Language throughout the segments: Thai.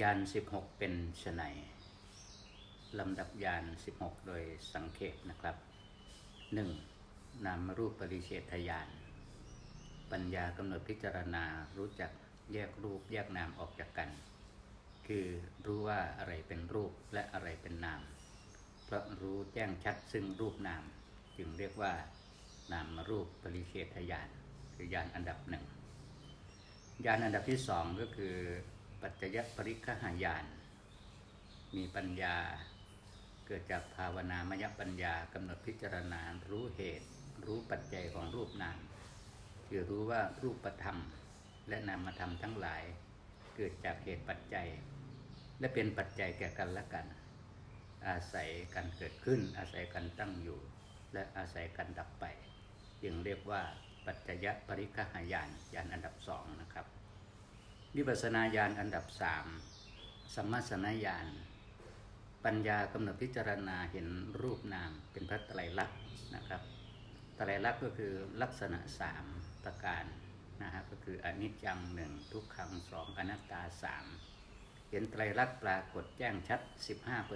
ยาน16เป็นไฉนลำดับยาน16โดยสังเขปนะครับ 1. นามรูปปริเฉทยาน ปัญญากำหนดพิจารณารู้จักแยกรูปแยกนามออกจากกัน คือรู้ว่าอะไรเป็นรูปและอะไรเป็นนาม เพราะรู้แจ้งชัดซึ่งรูปนาม จึงเรียกว่านามรูปปริเฉทยาน คือยานอันดับหนึ่งยานอันดับที่สองก็คือ ปัจจยปริคหายาน มีปัญญาเกิดจากภาวนามยปัญญากำหนดพิจารณารู้เหตุ รู้ปัจจัยของรูปนามคือรู้ว่ารูปธรรม และนามธรรมทั้งหลาย เกิดจากเหตุปัจจัย และเป็นปัจจัยแก่กันและกัน อาศัยกันเกิดขึ้น อาศัยกันตั้งอยู่ และอาศัยกันดับไป จึงเรียกว่าปัจจยปริคหายานยานอันดับสองนะครับ วิปัสนาญาณอันดับสามสัมมาสนญาณปัญญากำหนดพิจารณาเห็นรูปนามเป็นพระไตรลักษณ์นะครับไตรลักษณ์ก็คือลักษณะสามประการนะฮะก็คืออนิจจังหนึ่งทุกขังสองอนัตตาสามเห็นไตรลักษณ์ปรากฏแจ้งชัด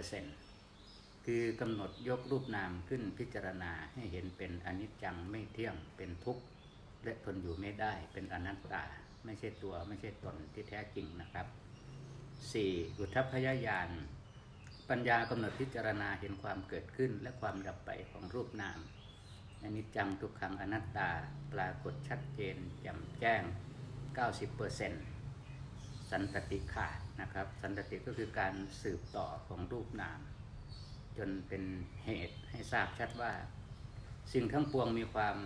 15%คือกำหนดยกรูปนามขึ้นพิจารณาให้เห็นเป็นอนิจจังไม่เที่ยงเป็นทุกข์ และทนอยู่ไม่ได้เป็นอนัตตา ไม่ใช่ตัวไม่ใช่ตนที่แท้จริงนะครับ 4. อุทพยญาณปัญญากำหนดพิจารณาเห็นความเกิดขึ้นและความดับไปของรูปนามอนิจจังทุกขังอนัตตาปรากฏชัดเจนแจ่มแจ้ง 90%สันตติขาดนะครับ สันตติก็คือการสืบต่อของรูปนาม จนเป็นเหตุให้ทราบชัดว่า สิ่งทั้งปวงมีความ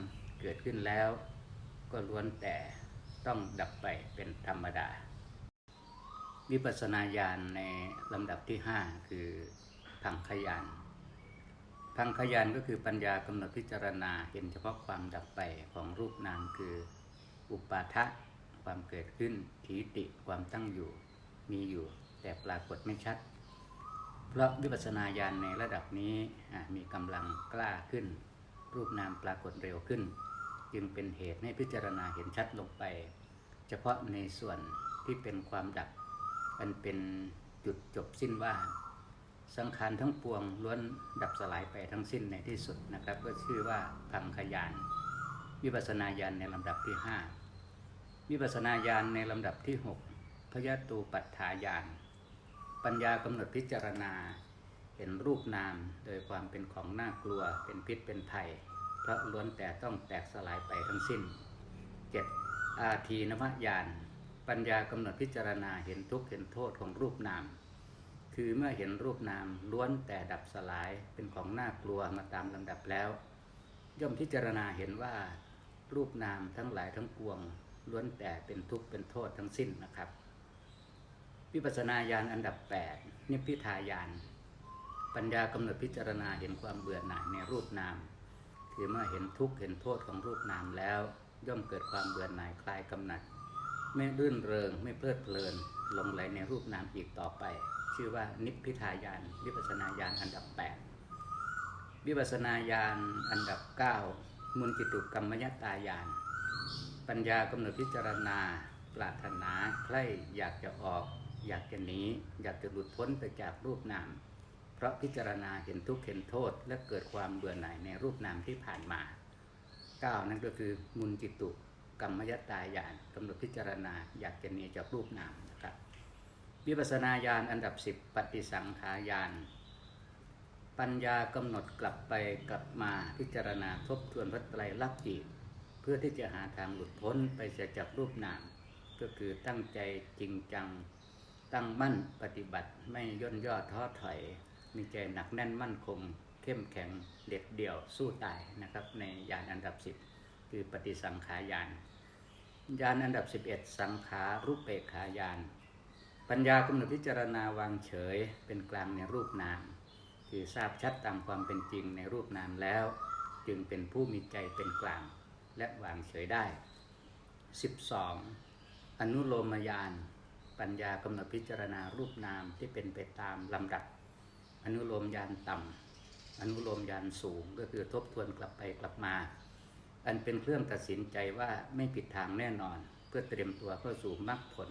เกิดขึ้นแล้ว ก็ล้วนแต่ต้องดับไปเป็นธรรมดา วิปัสสนาญาณในลำดับที่ 5 คือพังขยานพังขยานก็คือปัญญากำหนดพิจารณาเห็นเฉพาะความดับไปของรูปนามคืออุปาทะความเกิดขึ้นถีติความตั้งอยู่มีอยู่ แต่ปรากฏไม่ชัด เพราะวิปัสสนาญาณในระดับนี้มีกำลังกล้าขึ้น รูปนามปรากฏเร็วขึ้น จึงเป็นเหตุให้พิจารณาเห็นชัดลงไป เฉพาะในส่วนที่เป็นความดับ อันเป็นจุดจบสิ้นว่า สังขารทั้งปวงล้วนดับสลายไปทั้งสิ้นในที่สุดนะครับ ก็ชื่อว่าพังขยาน วิปัสสนาญาณในลำดับที่ 5 วิปัสสนาญาณในลำดับที่ 6 พยตูปัฏฐายาน ปัญญากำหนดพิจารณาเห็นรูปนามโดยความเป็นของน่ากลัวเป็นพิษเป็นภัย พระล้วนแต่ต้องแตกสลายไปทั้งสิ้น 7. อาทีนวญาณปัญญากำหนดพิจารณาเห็นทุกข์เห็นโทษของรูปนาม คือเมื่อเห็นรูปนามล้วนแต่ดับสลายเป็นของน่ากลัวมาตามลำดับแล้ว ย่อมพิจารณาเห็นว่า รูปนามทั้งหลายทั้งปวง ล้วนแต่เป็นทุกข์เป็นโทษทั้งสิ้นนะครับ วิปัสสนาญาณอันดับ 8 นิพพิทายานปัญญากำหนดพิจารณาเห็นความเบื่อหน่ายในรูปนาม คือเมื่อเห็นทุกข์เห็นโทษของรูปนามแล้ว ย่อมเกิดความเบื่อหน่ายคลายกำหนัด ไม่รื่นเริงไม่เพลิดเพลินหลงไหลในรูปนามอีกต่อไป ชื่อว่านิพพิทายานวิปัสสนาญาณอันดับ 8 วิปัสสนาญาณอันดับ 9 มุนจิตุกรรมยตายาน ปัญญากำหนดพิจารณา ปรารถนาใคร่อยากจะออก อยากจะหนีอยากจะหลุดพ้นไปจากรูปนาม เพราะพิจารณาเห็นทุกข์เห็นโทษ และเกิดความเบื่อหน่ายในรูปนามที่ผ่านมา9นั่นก็คือมุนจิตุกรรมยตายานกำหนดพิจารณาอยากจะหนีจากรูปนามนะครับวิปัสนาญาณอันดับ 10 ปฏิสังขายานปัญญากำหนดกลับไปกลับมาพิจารณาทบทวนพระไตรลักษณ์อีกเพื่อที่จะหาทางหลุดพ้นไปจากรูปนาม ก็คือตั้งใจจริงจัง ตั้งมั่นปฏิบัติไม่ย่นย่อท้อถอย มีใจหนักแน่นมั่นคง เข้มแข็งเด็ดเดี่ยวสู้ตายนะครับ ในยานอันดับ 10 คือปฏิสังขายานยานอันดับ 11 สังขารุปเปกขายาน ปัญญากำหนดพิจารณาวางเฉยเป็นกลางในรูปนาม คือทราบชัดตามความเป็นจริงในรูปนามแล้ว จึงเป็นผู้มีใจเป็นกลาง และวางเฉยได้ 12. อนุโลมยาน ปัญญากำหนดพิจารณารูปนามที่เป็นไปตามลำดับ อนุโลมยานต่ำอนุโลมยานสูงก็คือทบทวนกลับไปกลับมา อันเป็นเครื่องตัดสินใจว่าไม่ผิดทางแน่นอน เพื่อเตรียมตัวเข้าสู่มรรคผล